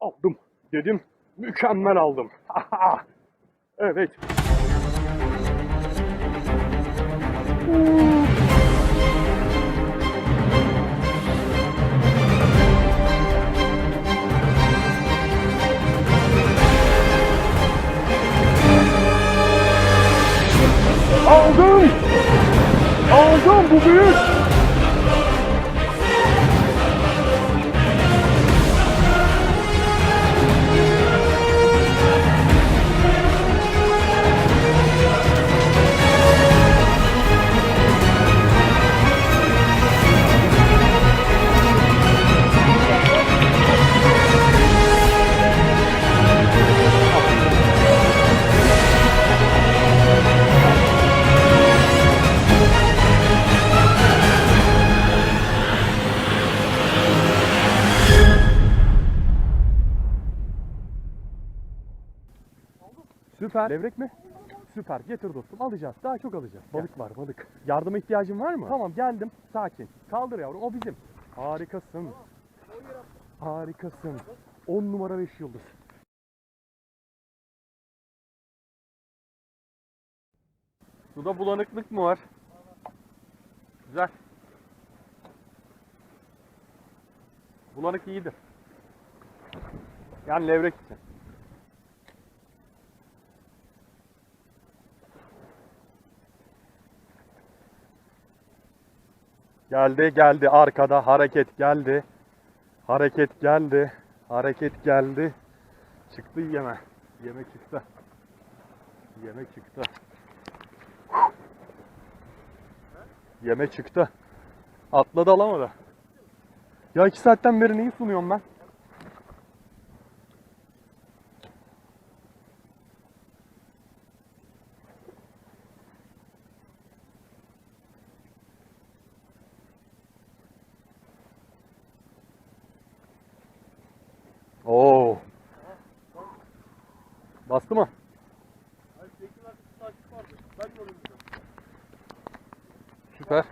Aldım dedim. Mükemmel aldım. evet. Aldım. Aldım bu büyük. Süper. Levrek mi? Süper. Getir dostum. Alacağız. Daha çok alacağız. Balık var balık. Yardıma ihtiyacın var mı? Tamam geldim. Sakin. Kaldır yavrum. O bizim. Harikasın. Harikasın. 10 numara 5 yıldız. Suda bulanıklık mı var? Güzel. Bulanık iyidir. Yani levrek için. Geldi geldi arkada hareket geldi. Hareket geldi. Hareket geldi. Çıktı yeme. Yeme çıktı. Yeme çıktı. Yeme çıktı. Atladı alamadı. Ya iki saatten beri neyi sunuyorum ben? Oo. Bastı mı? Süper.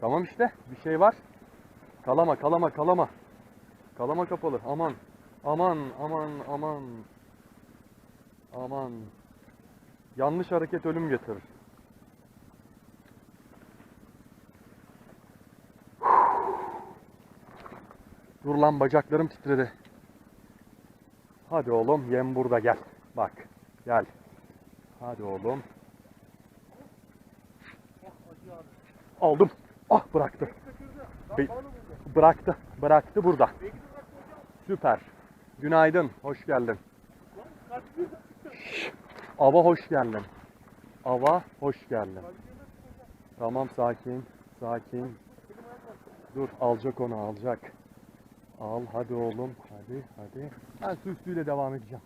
Tamam işte. Bir şey var. Kalama, kalama, kalama. Kalama kapalı. Aman. Aman, aman, aman. Aman. Yanlış hareket ölüm getirir. Dur lan bacaklarım titredi. Hadi oğlum yem burada gel. Bak gel. Hadi oğlum. Aldım. Ah bıraktı. Be- bıraktı. Bıraktı burada. Süper. Günaydın. Hoş geldin. Ava hoş geldin. Ava hoş geldin. Tamam sakin. Sakin. Dur alacak onu alacak. Al hadi oğlum. Hadi hadi. Ben su üstüyle devam edeceğim.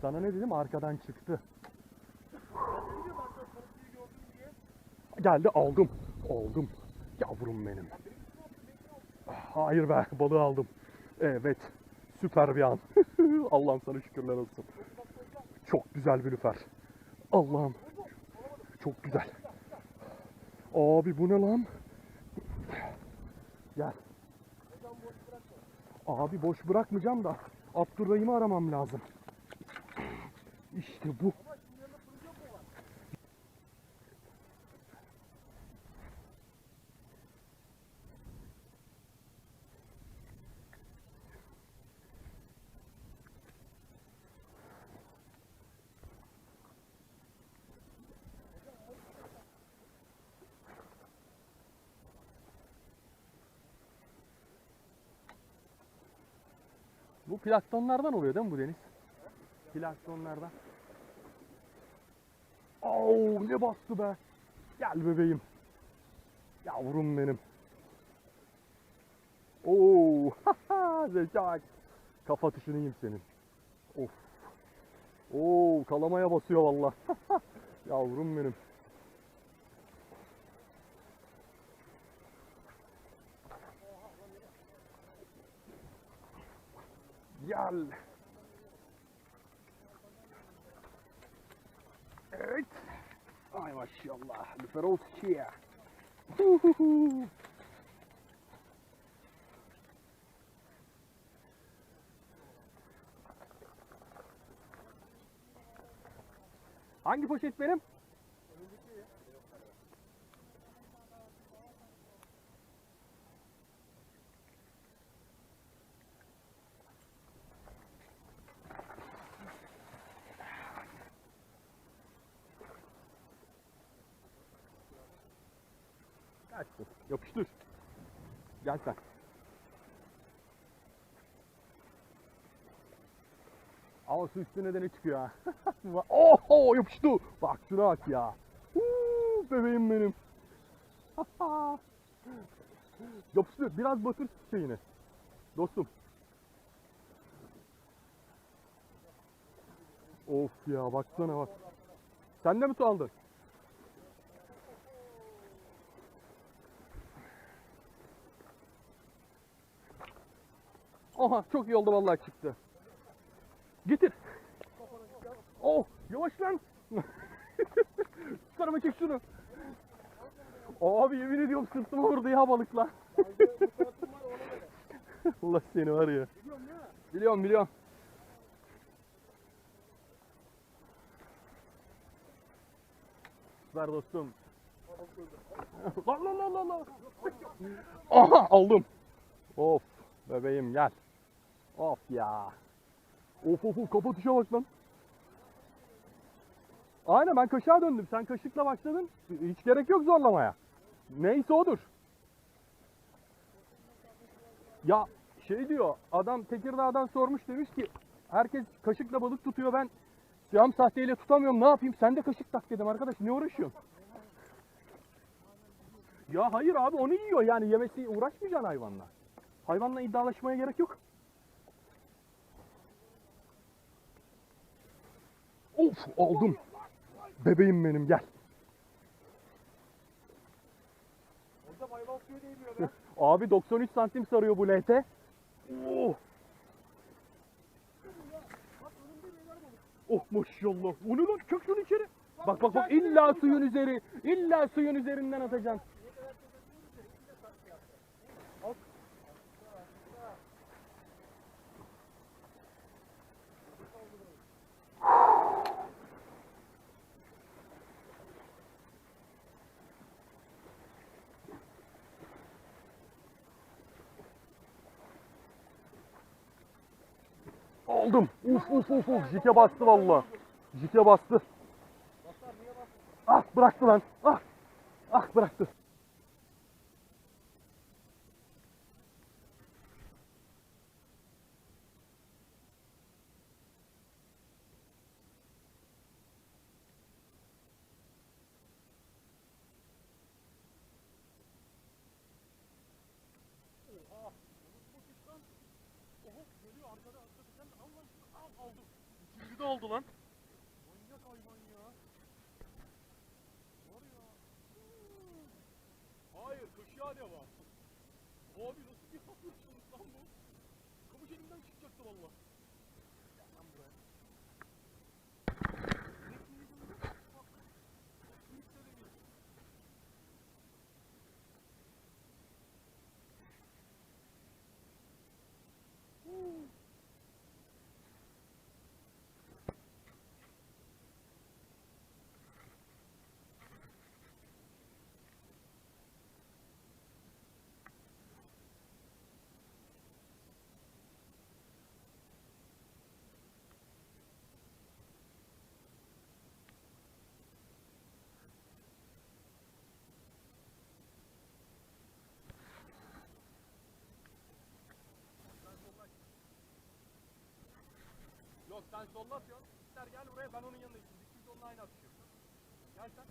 Sana ne dedim? Arkadan çıktı. Geldi aldım. Aldım. Yavrum benim. Hayır be balığı aldım. Evet. Süper bir an. Allah'ım sana şükürler olsun. Çok güzel bir lüfer. Allah'ım. Çok güzel. Abi bu ne lan? Gel. Abi boş bırakmayacağım da Abdurrahim'i aramam lazım. İşte bu. Bu planktonlardan oluyor değil mi bu deniz? Planktonlardan. Oo ne bastı be. Gel bebeğim. Yavrum benim. Oo zekat. Kafa atışını yiyeyim senin. Of. Oo kalamaya basıyor valla. Yavrum benim. Yal. Evet. Ay maşallah. Lüferoz kia. Hangi poşet benim? Kaçtı. Yapıştır. Gel sen. Ama su üstüne de ne çıkıyor ha? Oho yapıştı. Bak şuna bak ya. Huu, bebeğim benim. yapıştı. Biraz batır şeyini. Dostum. Of ya baksana bak. Sen de mi su aldın? Oha çok iyi oldu vallahi çıktı. Getir. Oh yavaş lan. Şu tarafa çek şunu. Abi yemin ediyorum sırtıma vurdu ya balıkla. Allah seni var ya. Biliyorum biliyorum. Ver dostum. lan lan lan lan. Aha aldım. Of bebeğim gel. Of ya. Of of of kafa tuşa bak lan. Aynen ben kaşığa döndüm. Sen kaşıkla başladın. Hiç gerek yok zorlamaya. Neyse odur. Ya şey diyor adam Tekirdağ'dan sormuş demiş ki herkes kaşıkla balık tutuyor ben cam sahteyle tutamıyorum ne yapayım sen de kaşık tak dedim arkadaş ne uğraşıyorsun? Ya hayır abi onu yiyor yani yemesi uğraşmayacaksın hayvanla. Hayvanla iddialaşmaya gerek yok. Of aldım. Bebeğim benim gel. Abi 93 santim sarıyor bu LT. Oh. Oh maşallah. O ne lan? Çök şunu içeri. Bak bak bak illa suyun üzeri. illa suyun üzerinden atacaksın. Aldım. Uf uf uf uf. Jike bastı valla. Jike bastı. Ah bıraktı lan. Ah. Ah bıraktı. De oldu lan. Manyak hayvan ya. Var ya. Hayır kaşığa devam. Abi nasıl bir yapıyorsunuz lan bu? Kamış elimden çıkacaktı valla. Sen solla atıyorsun. İster gel buraya ben onun yanındayım. Biz onunla aynı atışıyoruz. Gel sen.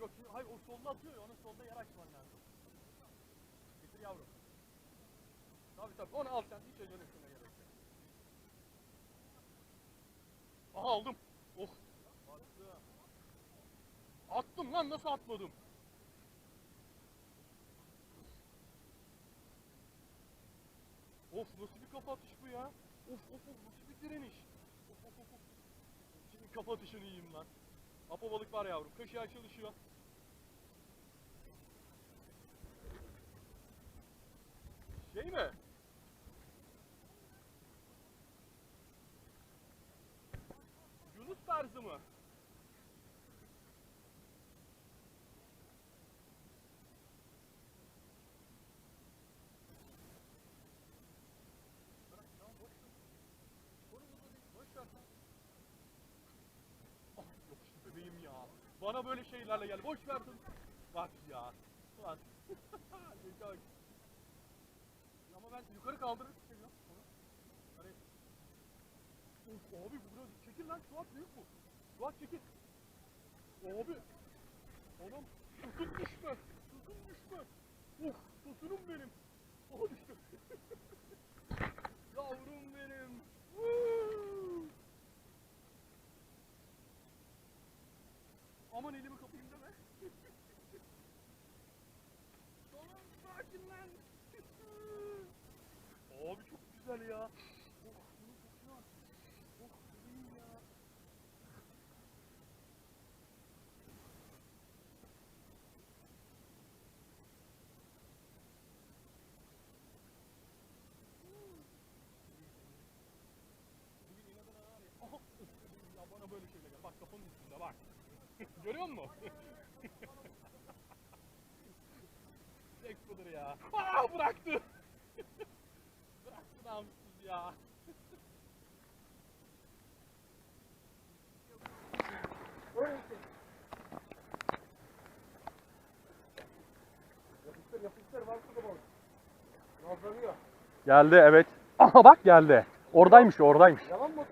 Yok şimdi hayır o solla atıyor ya onun solda yer açman lazım. Getir yavrum. Tabii tabii onu al sen hiç etmene gerek yok. Aha aldım. Oh. Attı. Attım lan nasıl atmadım? Of nasıl bir kafa atış bu ya? Of of of of. Şimdi kafa atışını yiyeyim lan. Apo balık var yavrum. Kaşığa çalışıyor. Şey mi? Yunus tarzı mı? Bana böyle şeylerle gel. Boş ver. dur. Bak ya. Bak. Bak. Ama ben yukarı kaldırıp çekiyorum. Hani... Of abi bu biraz çekil lan Suat büyük bu. Suat çekil. Abi. Oğlum tutun düşme. Tutun düşme. Of tosunum benim. Oha düştü. Yavrum benim. Woo! Aman elimi kapayım deme. Tamam sakin lan. Abi çok güzel ya. Oh bunu kokuna. Oh benim ya. Bugün inadına var ya. Isırdım ya bana böyle şeyler gel. Bak kafanın üstünde bak. Görüyor musun? Seks budur ya. Aa bıraktı. Namussuz ya. Geldi evet. Aha bak geldi. Oradaymış oradaymış.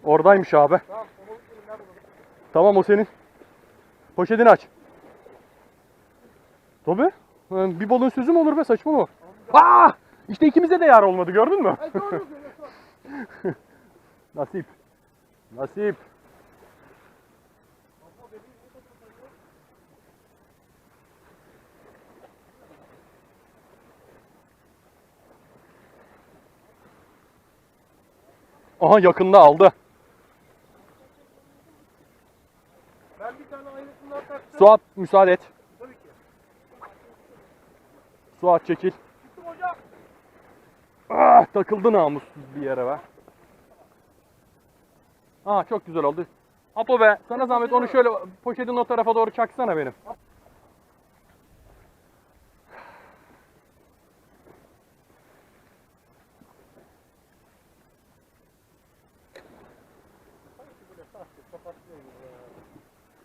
Oradaymış abi. Tamam o senin. Poşetini aç. Tabii. Ee, Bir balığın sözü mü olur be saçmalama. Aa! İşte ikimize de yar olmadı gördün mü? Doğru. Nasip. Nasip. Aha yakında aldı. Ben bir tane aynısından taktım. Suat müsaade et. Tabii ki. Suat çekil. Ah, takıldı namussuz bir yere be. Aa çok güzel oldu. Apo be sana zahmet onu şöyle poşetin o tarafa doğru çaksana benim.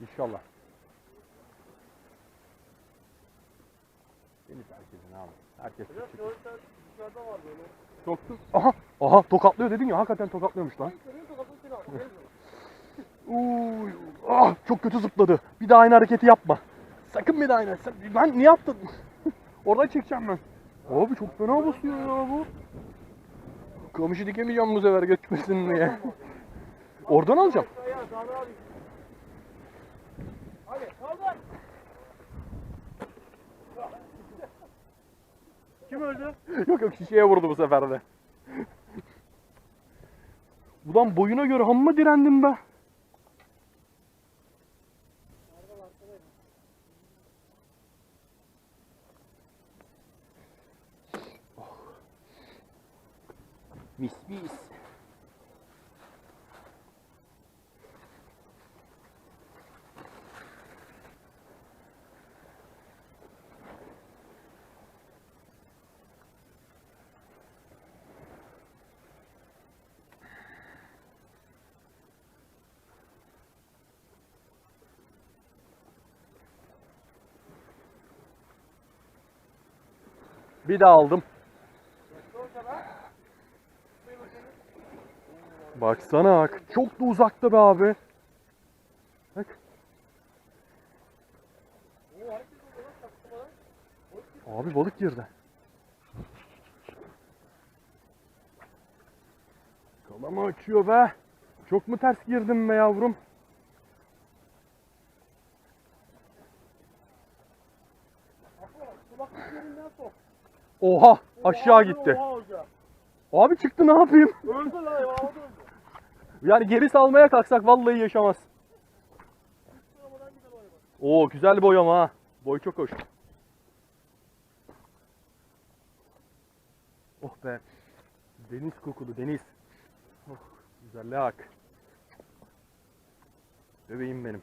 İnşallah. Deniz herkesin abi. Herkes küçük. Dışarıda var böyle. Çok Aha, aha tokatlıyor dedin ya hakikaten tokatlıyormuş lan. Uy, ah çok kötü zıpladı. Bir daha aynı hareketi yapma. Sakın bir daha aynı. Lan niye yaptın? Oradan çekeceğim ben. Abi çok fena basıyor ya bu. Kamışı dikemeyeceğim bu sefer götürmesin diye. Oradan alacağım. Ne? Hadi kaldır. Kim öldü? yok yok şişeye vurdu bu sefer de. Ulan boyuna göre hamma direndin be. Mis mis. Bir daha aldım. Baksana bak. Çok da uzakta be abi. Bak. Abi balık girdi. Kalama açıyor be. Çok mu ters girdim be yavrum? Oha aşağı gitti. Abi çıktı ne yapayım? Öldü lan ya. Yani geri salmaya kalksak vallahi yaşamaz. Oo güzel boy ama ha. Boy çok hoş. Oh be. Deniz kokulu deniz. Oh güzelliğe bak. Bebeğim benim.